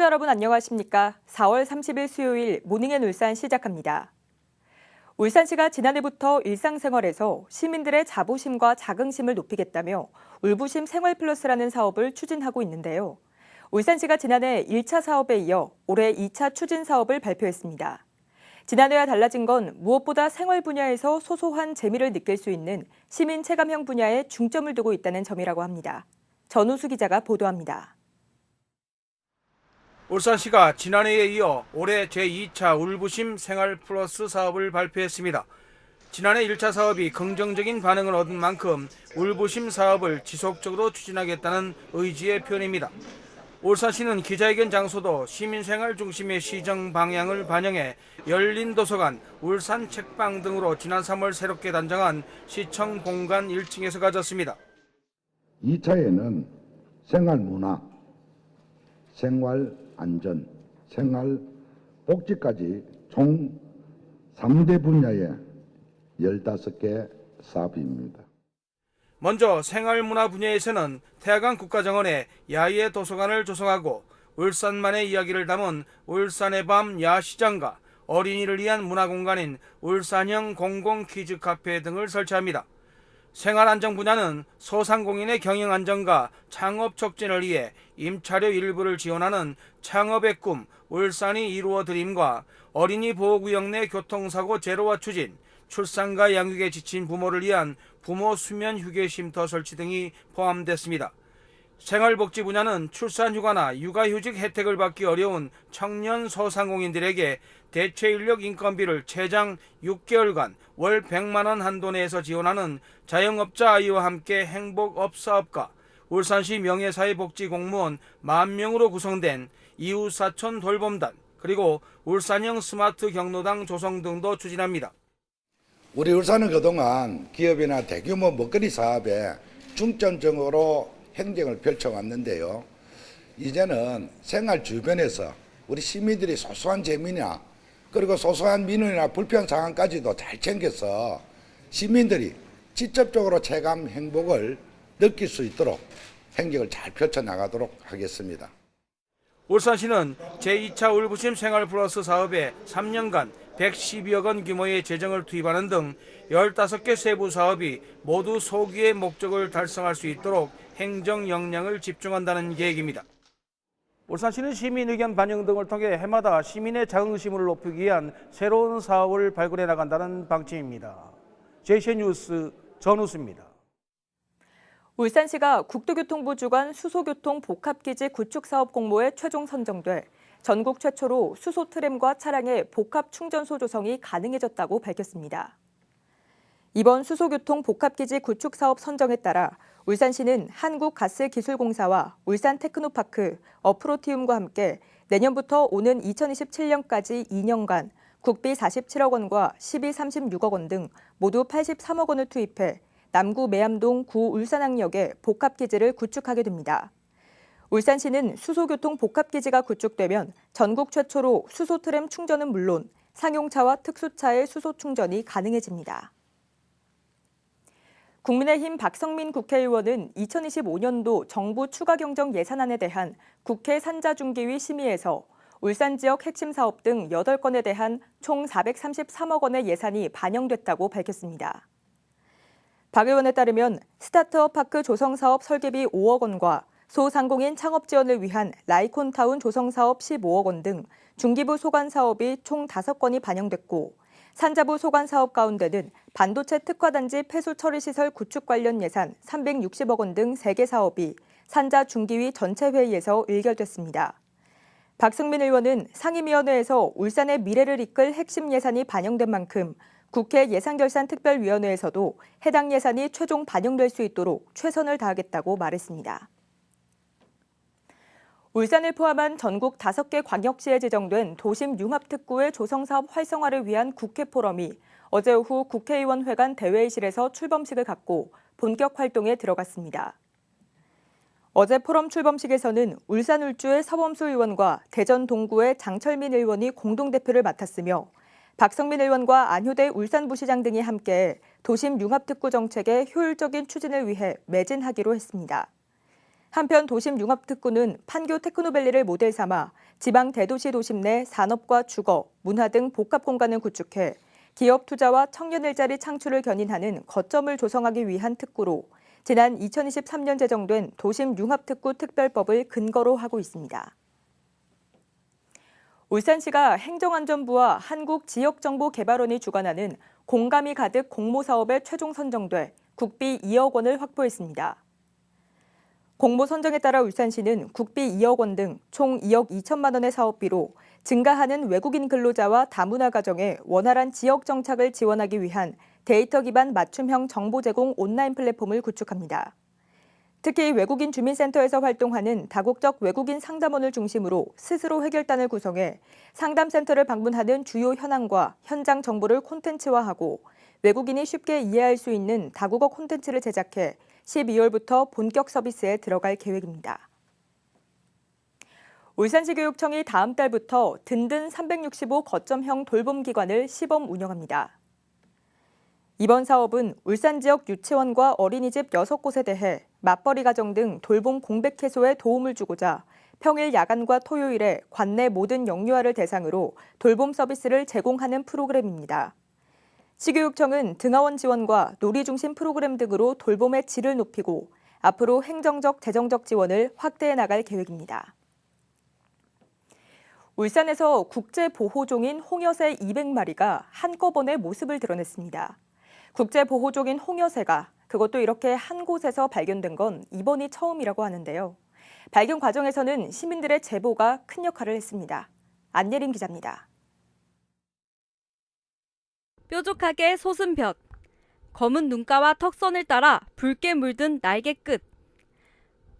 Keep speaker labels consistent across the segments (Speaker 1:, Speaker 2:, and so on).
Speaker 1: 시청자 여러분 안녕하십니까? 4월 30일 수요일 모닝앤 울산 시작합니다. 울산시가 지난해부터 일상생활에서 시민들의 자부심과 자긍심을 높이겠다며 울부심 생활플러스라는 사업을 추진하고 있는데요. 울산시가 지난해 1차 사업에 이어 올해 2차 추진 사업을 발표했습니다. 지난해와 달라진 건 무엇보다 생활 분야에서 소소한 재미를 느낄 수 있는 시민 체감형 분야에 중점을 두고 있다는 점이라고 합니다. 전우수 기자가 보도합니다.
Speaker 2: 울산시가 지난해에 이어 올해 제2차 울부심 생활 플러스 사업을 발표했습니다. 지난해 1차 사업이 긍정적인 반응을 얻은 만큼 울부심 사업을 지속적으로 추진하겠다는 의지의 표현입니다. 울산시는 기자회견 장소도 시민생활 중심의 시정 방향을 반영해 열린 도서관, 울산 책방 등으로 지난 3월 새롭게 단장한 시청 공간 1층에서 가졌습니다.
Speaker 3: 2차에는 생활 문화, 생활 안전, 생활 복지까지 총 3대 분야의 15개 사업입니다.
Speaker 2: 먼저 생활문화 분야에서는 태화강 국가정원에 야외 도서관을 조성하고 울산만의 이야기를 담은 울산의 밤 야시장과 어린이를 위한 문화공간인 울산형 공공 퀴즈 카페 등을 설치합니다. 생활안정 분야는 소상공인의 경영 안정과 창업 촉진을 위해 임차료 일부를 지원하는 창업의 꿈 울산이 이루어 드림과 어린이 보호구역 내 교통사고 제로화 추진, 출산과 양육에 지친 부모를 위한 부모 수면 휴게 쉼터 설치 등이 포함됐습니다. 생활복지 분야는 출산휴가나 육아휴직 혜택을 받기 어려운 청년 소상공인들에게 대체인력 인건비를 최장 6개월간 월 100만 원 한도 내에서 지원하는 자영업자 아이와 함께 행복업 사업과 울산시 명예사회복지공무원 만 명으로 구성된 이웃사촌 돌봄단 그리고 울산형 스마트 경로당 조성 등도 추진합니다.
Speaker 3: 우리 울산은 그동안 기업이나 대규모 먹거리 사업에 중점적으로 행정을 펼쳐왔는데요. 이제는 생활 주변에서 우리 시민들이 소소한 재미나 그리고 소소한 민원이나 불편 상황까지도 잘 챙겨서 시민들이 직접적으로 체감 행복을 느낄 수 있도록 행정을 잘 펼쳐나가도록 하겠습니다.
Speaker 2: 울산시는 제2차 울부심 생활 플러스 사업에 3년간 112억 원 규모의 재정을 투입하는 등 15개 세부 사업이 모두 소기의 목적을 달성할 수 있도록 행정 역량을 집중한다는 계획입니다. 울산시는 시민 의견 반영 등을 통해 해마다 시민의 자긍심을 높이기 위한 새로운 사업을 발굴해 나간다는 방침입니다. 제시의 뉴스 전우수입니다.
Speaker 1: 울산시가 국토교통부 주관 수소교통 복합기지 구축 사업 공모에 최종 선정돼 전국 최초로 수소 트램과 차량의 복합 충전소 조성이 가능해졌다고 밝혔습니다. 이번 수소교통 복합기지 구축 사업 선정에 따라 울산시는 한국가스기술공사와 울산테크노파크, 어프로티움과 함께 내년부터 오는 2027년까지 2년간 국비 47억 원과 12, 36억 원 등 모두 83억 원을 투입해 남구 매암동 구 울산항역에 복합기지를 구축하게 됩니다. 울산시는 수소교통 복합기지가 구축되면 전국 최초로 수소트램 충전은 물론 상용차와 특수차의 수소 충전이 가능해집니다. 국민의힘 박성민 국회의원은 2025년도 정부 추가 경정 예산안에 대한 국회 산자중기위 심의에서 울산 지역 핵심 사업 등 8건에 대한 총 433억 원의 예산이 반영됐다고 밝혔습니다. 박 의원에 따르면 스타트업 파크 조성 사업 설계비 5억 원과 소상공인 창업 지원을 위한 라이콘타운 조성 사업 15억 원 등 중기부 소관 사업이 총 5건이 반영됐고 산자부 소관 사업 가운데는 반도체 특화단지 폐수 처리 시설 구축 관련 예산 360억 원 등 3개 사업이 산자 중기위 전체 회의에서 의결됐습니다. 박승민 의원은 상임위원회에서 울산의 미래를 이끌 핵심 예산이 반영된 만큼 국회 예산결산특별위원회에서도 해당 예산이 최종 반영될 수 있도록 최선을 다하겠다고 말했습니다. 울산을 포함한 전국 5개 광역시에 지정된 도심 융합특구의 조성사업 활성화를 위한 국회 포럼이 어제 오후 국회의원회관 대회의실에서 출범식을 갖고 본격 활동에 들어갔습니다. 어제 포럼 출범식에서는 울산 울주의 서범수 의원과 대전 동구의 장철민 의원이 공동대표를 맡았으며 박성민 의원과 안효대 울산부시장 등이 함께 도심 융합특구 정책의 효율적인 추진을 위해 매진하기로 했습니다. 한편 도심 융합특구는 판교 테크노밸리를 모델 삼아 지방 대도시 도심 내 산업과 주거, 문화 등 복합 공간을 구축해 기업 투자와 청년 일자리 창출을 견인하는 거점을 조성하기 위한 특구로 지난 2023년 제정된 도심 융합특구 특별법을 근거로 하고 있습니다. 울산시가 행정안전부와 한국지역정보개발원이 주관하는 공감이 가득 공모사업에 최종 선정돼 국비 2억 원을 확보했습니다. 공모 선정에 따라 울산시는 국비 2억 원 등 총 2억 2천만 원의 사업비로 증가하는 외국인 근로자와 다문화 가정의 원활한 지역 정착을 지원하기 위한 데이터 기반 맞춤형 정보 제공 온라인 플랫폼을 구축합니다. 특히 외국인 주민센터에서 활동하는 다국적 외국인 상담원을 중심으로 스스로 해결단을 구성해 상담센터를 방문하는 주요 현황과 현장 정보를 콘텐츠화하고 외국인이 쉽게 이해할 수 있는 다국어 콘텐츠를 제작해 12월부터 본격 서비스에 들어갈 계획입니다. 울산시 교육청이 다음 달부터 든든 365 거점형 돌봄 기관을 시범 운영합니다. 이번 사업은 울산 지역 유치원과 어린이집 6곳에 대해 맞벌이 가정 등 돌봄 공백 해소에 도움을 주고자 평일 야간과 토요일에 관내 모든 영유아를 대상으로 돌봄 서비스를 제공하는 프로그램입니다. 시교육청은 등하원 지원과 놀이 중심 프로그램 등으로 돌봄의 질을 높이고 앞으로 행정적, 재정적 지원을 확대해 나갈 계획입니다. 울산에서 국제보호종인 홍여새 200마리가 한꺼번에 모습을 드러냈습니다. 국제보호종인 홍여새가 그것도 이렇게 한 곳에서 발견된 건 이번이 처음이라고 하는데요. 발견 과정에서는 시민들의 제보가 큰 역할을 했습니다. 안예림 기자입니다.
Speaker 4: 뾰족하게 솟은 볕, 검은 눈가와 턱선을 따라 붉게 물든 날개 끝,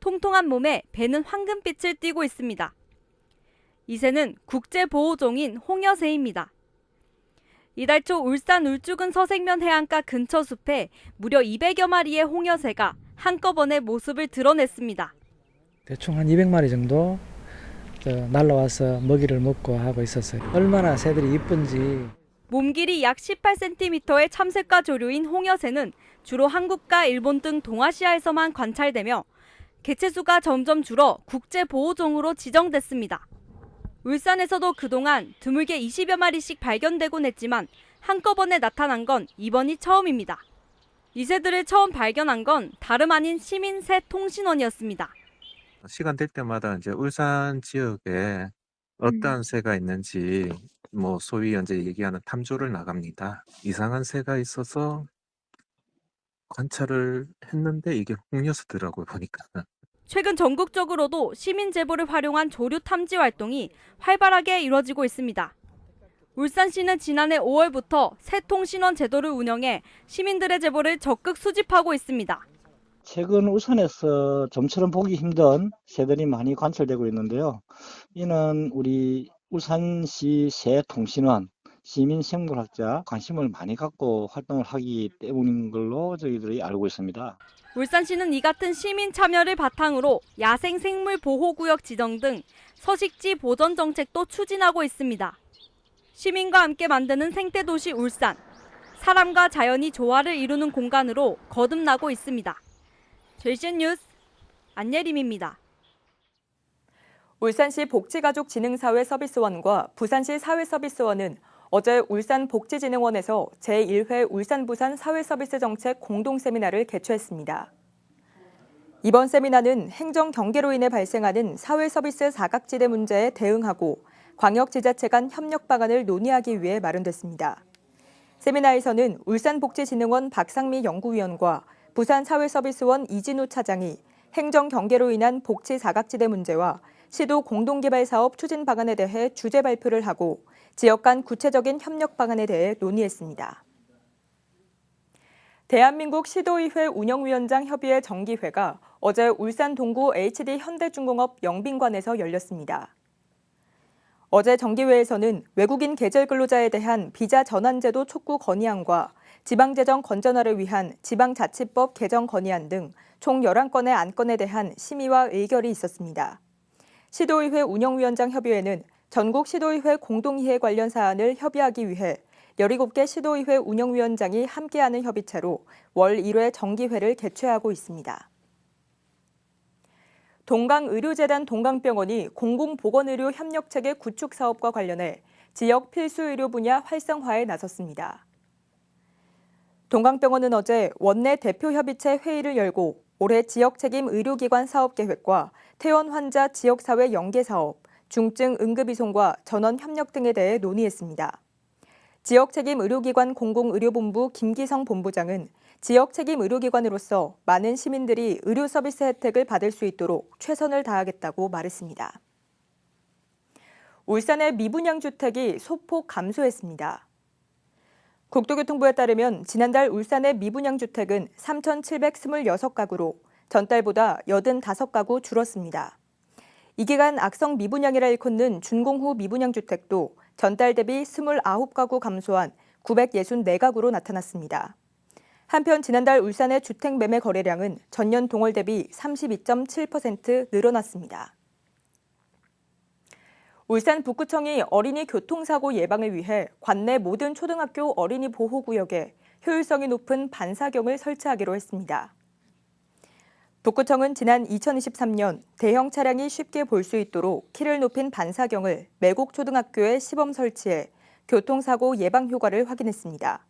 Speaker 4: 통통한 몸에 배는 황금빛을 띠고 있습니다. 이 새는 국제보호종인 홍여새입니다. 이달 초 울산 울주군 서생면 해안가 근처 숲에 무려 200여 마리의 홍여새가 한꺼번에 모습을 드러냈습니다.
Speaker 5: 대충 한 200마리 정도 저 날라와서 먹이를 먹고 하고 있었어요. 얼마나 새들이 이쁜지
Speaker 4: 몸 길이 약 18cm의 참새과 조류인 홍여새는 주로 한국과 일본 등 동아시아에서만 관찰되며 개체수가 점점 줄어 국제보호종으로 지정됐습니다. 울산에서도 그동안 드물게 20여 마리씩 발견되곤 했지만 한꺼번에 나타난 건 이번이 처음입니다. 이 새들을 처음 발견한 건 다름 아닌 시민새 통신원이었습니다.
Speaker 6: 시간 될 때마다 이제 울산 지역에 어떠한 새가 있는지 뭐 소위 이제 얘기하는 탐조를 나갑니다. 이상한 새가 있어서 관찰을 했는데 이게 홍여수더라고요 보니까.
Speaker 4: 최근 전국적으로도 시민 제보를 활용한 조류 탐지 활동이 활발하게 이뤄지고 있습니다. 울산시는 지난해 5월부터 새통신원 제도를 운영해 시민들의 제보를 적극 수집하고 있습니다.
Speaker 7: 최근 울산에서 좀처럼 보기 힘든 새들이 많이 관찰되고 있는데요. 이는 우리 울산시 새통신원 시민생물학자 관심을 많이 갖고 활동을 하기 때문인 걸로 저희들이 알고 있습니다.
Speaker 4: 울산시는 이 같은 시민 참여를 바탕으로 야생 생물 보호구역 지정 등 서식지 보전 정책도 추진하고 있습니다. 시민과 함께 만드는 생태도시 울산. 사람과 자연이 조화를 이루는 공간으로 거듭나고 있습니다. 제이신 뉴스 안예림입니다.
Speaker 1: 울산시 복지가족진흥사회 서비스원과 부산시 사회서비스원은 어제 울산복지진흥원에서 제1회 울산부산 사회서비스 정책 공동 세미나를 개최했습니다. 이번 세미나는 행정 경계로 인해 발생하는 사회서비스 사각지대 문제에 대응하고 광역지자체 간 협력 방안을 논의하기 위해 마련됐습니다. 세미나에서는 울산복지진흥원 박상미 연구위원과 부산사회서비스원 이진우 차장이 행정 경계로 인한 복지 사각지대 문제와 시도 공동개발 사업 추진 방안에 대해 주제 발표를 하고 지역 간 구체적인 협력 방안에 대해 논의했습니다. 대한민국 시도의회 운영위원장 협의회 정기회가 어제 울산 동구 HD 현대중공업 영빈관에서 열렸습니다. 어제 정기회에서는 외국인 계절 근로자에 대한 비자 전환제도 촉구 건의안과 지방재정 건전화를 위한 지방자치법 개정 건의안 등 총 11건의 안건에 대한 심의와 의결이 있었습니다. 시도의회 운영위원장 협의회는 전국 시도의회 공동이해 관련 사안을 협의하기 위해 17개 시도의회 운영위원장이 함께하는 협의체로 월 1회 정기회를 개최하고 있습니다. 동강의료재단 동강병원이 공공보건의료 협력체계 구축 사업과 관련해 지역 필수 의료 분야 활성화에 나섰습니다. 동강병원은 어제 원내 대표 협의체 회의를 열고 올해 지역 책임 의료기관 사업 계획과 퇴원 환자 지역사회 연계 사업, 중증 응급이송과 전원 협력 등에 대해 논의했습니다. 지역 책임 의료기관 공공의료본부 김기성 본부장은 지역 책임 의료기관으로서 많은 시민들이 의료 서비스 혜택을 받을 수 있도록 최선을 다하겠다고 말했습니다. 울산의 미분양 주택이 소폭 감소했습니다. 국토교통부에 따르면 지난달 울산의 미분양 주택은 3,726가구로 전달보다 85가구 줄었습니다. 이 기간 악성 미분양이라 일컫는 준공후 미분양 주택도 전달 대비 29가구 감소한 964가구로 나타났습니다. 한편 지난달 울산의 주택 매매 거래량은 전년 동월 대비 32.7% 늘어났습니다. 울산 북구청이 어린이 교통사고 예방을 위해 관내 모든 초등학교 어린이 보호구역에 효율성이 높은 반사경을 설치하기로 했습니다. 북구청은 지난 2023년 대형 차량이 쉽게 볼 수 있도록 키를 높인 반사경을 매곡 초등학교에 시범 설치해 교통사고 예방 효과를 확인했습니다.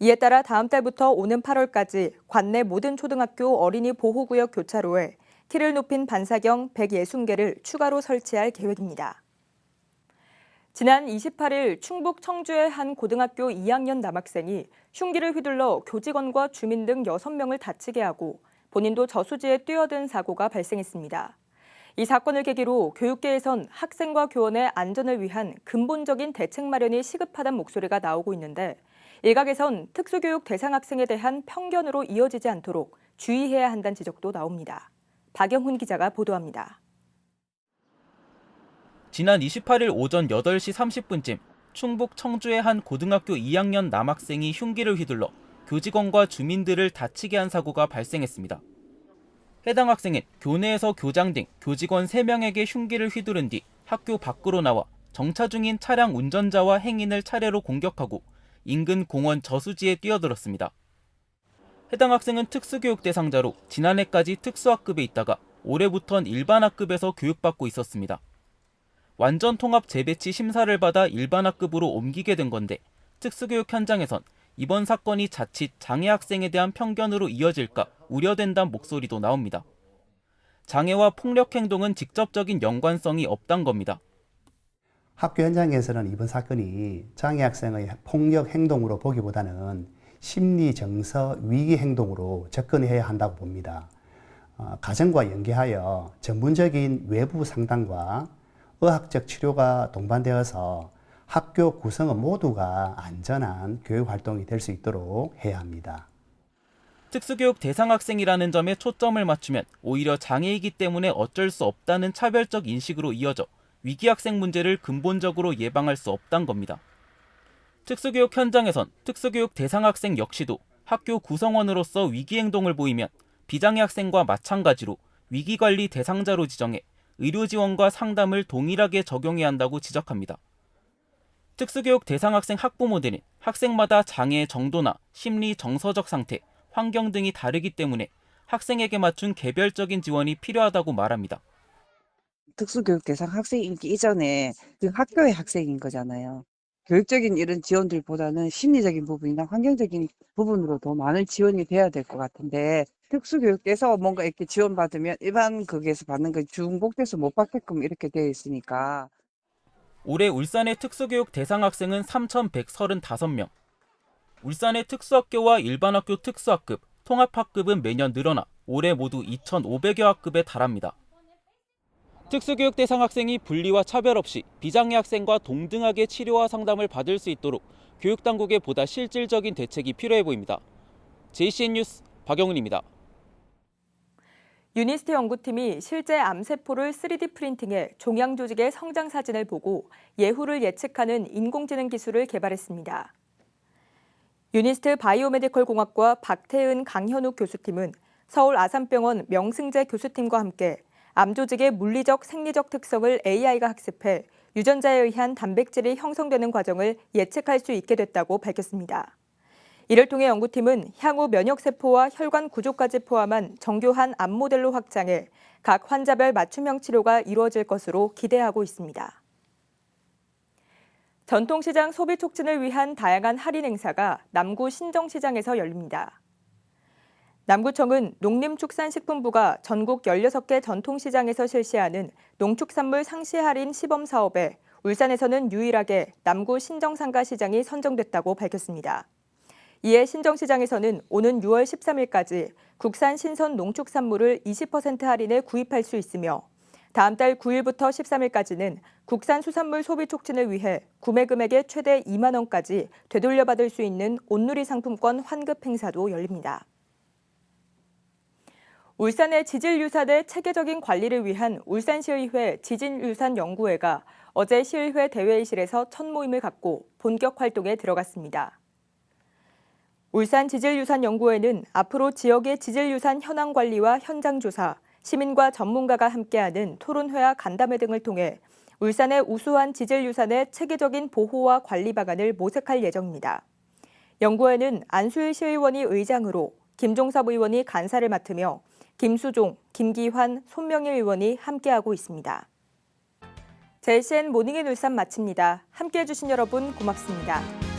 Speaker 1: 이에 따라 다음 달부터 오는 8월까지 관내 모든 초등학교 어린이 보호구역 교차로에 키를 높인 반사경 160개를 추가로 설치할 계획입니다. 지난 28일 충북 청주의 한 고등학교 2학년 남학생이 흉기를 휘둘러 교직원과 주민 등 6명을 다치게 하고 본인도 저수지에 뛰어든 사고가 발생했습니다. 이 사건을 계기로 교육계에선 학생과 교원의 안전을 위한 근본적인 대책 마련이 시급하다는 목소리가 나오고 있는데 일각에선 특수교육 대상 학생에 대한 편견으로 이어지지 않도록 주의해야 한다는 지적도 나옵니다. 박영훈 기자가 보도합니다.
Speaker 8: 지난 28일 오전 8시 30분쯤 충북 청주의 한 고등학교 2학년 남학생이 흉기를 휘둘러 교직원과 주민들을 다치게 한 사고가 발생했습니다. 해당 학생은 교내에서 교장 등 교직원 3명에게 흉기를 휘두른 뒤 학교 밖으로 나와 정차 중인 차량 운전자와 행인을 차례로 공격하고 인근 공원 저수지에 뛰어들었습니다. 해당 학생은 특수교육 대상자로 지난해까지 특수학급에 있다가 올해부턴 일반학급에서 교육받고 있었습니다. 완전 통합 재배치 심사를 받아 일반학급으로 옮기게 된 건데 특수교육 현장에선 이번 사건이 자칫 장애 학생에 대한 편견으로 이어질까 우려된다는 목소리도 나옵니다. 장애와 폭력 행동은 직접적인 연관성이 없단 겁니다.
Speaker 9: 학교 현장에서는 이번 사건이 장애 학생의 폭력 행동으로 보기보다는 심리 정서 위기 행동으로 접근해야 한다고 봅니다. 어, 가정과 연계하여 전문적인 외부 상담과 의학적 치료가 동반되어서 학교 구성원 모두가 안전한 교육 활동이 될 수 있도록 해야 합니다.
Speaker 8: 특수교육 대상 학생이라는 점에 초점을 맞추면 오히려 장애이기 때문에 어쩔 수 없다는 차별적 인식으로 이어져 위기 학생 문제를 근본적으로 예방할 수 없단 겁니다. 특수교육 현장에선 특수교육 대상 학생 역시도 학교 구성원으로서 위기 행동을 보이면 비장애 학생과 마찬가지로 위기관리 대상자로 지정해 의료 지원과 상담을 동일하게 적용해야 한다고 지적합니다. 특수교육 대상 학생 학부모들은 학생마다 장애의 정도나 심리 정서적 상태, 환경 등이 다르기 때문에 학생에게 맞춘 개별적인 지원이 필요하다고 말합니다.
Speaker 10: 특수교육 대상 학생이기 이전에 그 학교의 학생인 거잖아요. 교육적인 이런 지원들보다는 심리적인 부분이나 환경적인 부분으로 더 많은 지원이 돼야 될 것 같은데 특수교육에서 뭔가 이렇게 지원받으면 일반 극에서 받는 거 중복돼서 못 받게끔 이렇게 되어 있으니까
Speaker 8: 올해 울산의 특수교육 대상 학생은 3,135명. 울산의 특수학교와 일반학교 특수학급, 통합학급은 매년 늘어나 올해 모두 2,500여 학급에 달합니다. 특수교육 대상 학생이 분리와 차별 없이 비장애 학생과 동등하게 치료와 상담을 받을 수 있도록 교육당국의 보다 실질적인 대책이 필요해 보입니다. JCN 뉴스 박영훈입니다.
Speaker 1: 유니스트 연구팀이 실제 암세포를 3D 프린팅해 종양 조직의 성장 사진을 보고 예후를 예측하는 인공지능 기술을 개발했습니다. 유니스트 바이오메디컬 공학과 박태은 강현욱 교수팀은 서울 아산병원 명승재 교수팀과 함께 암 조직의 물리적 생리적 특성을 AI가 학습해 유전자에 의한 단백질이 형성되는 과정을 예측할 수 있게 됐다고 밝혔습니다. 이를 통해 연구팀은 향후 면역세포와 혈관 구조까지 포함한 정교한 암 모델로 확장해 각 환자별 맞춤형 치료가 이루어질 것으로 기대하고 있습니다. 전통시장 소비 촉진을 위한 다양한 할인 행사가 남구 신정시장에서 열립니다. 남구청은 농림축산식품부가 전국 16개 전통시장에서 실시하는 농축산물 상시 할인 시범 사업에 울산에서는 유일하게 남구 신정상가 시장이 선정됐다고 밝혔습니다. 이에 신정시장에서는 오는 6월 13일까지 국산 신선 농축산물을 20% 할인에 구입할 수 있으며 다음 달 9일부터 13일까지는 국산 수산물 소비 촉진을 위해 구매 금액의 최대 2만 원까지 되돌려받을 수 있는 온누리 상품권 환급 행사도 열립니다. 울산의 지질유산의 체계적인 관리를 위한 울산시의회 지질유산연구회가 어제 시의회 대회의실에서 첫 모임을 갖고 본격 활동에 들어갔습니다. 울산 지질유산연구회는 앞으로 지역의 지질유산 현황 관리와 현장 조사, 시민과 전문가가 함께하는 토론회와 간담회 등을 통해 울산의 우수한 지질유산의 체계적인 보호와 관리 방안을 모색할 예정입니다. 연구회는 안수일 시의원이 의장으로 김종섭 의원이 간사를 맡으며 김수종, 김기환, 손명일 의원이 함께하고 있습니다. JCN 모닝인 울산 마칩니다. 함께해 주신 여러분 고맙습니다.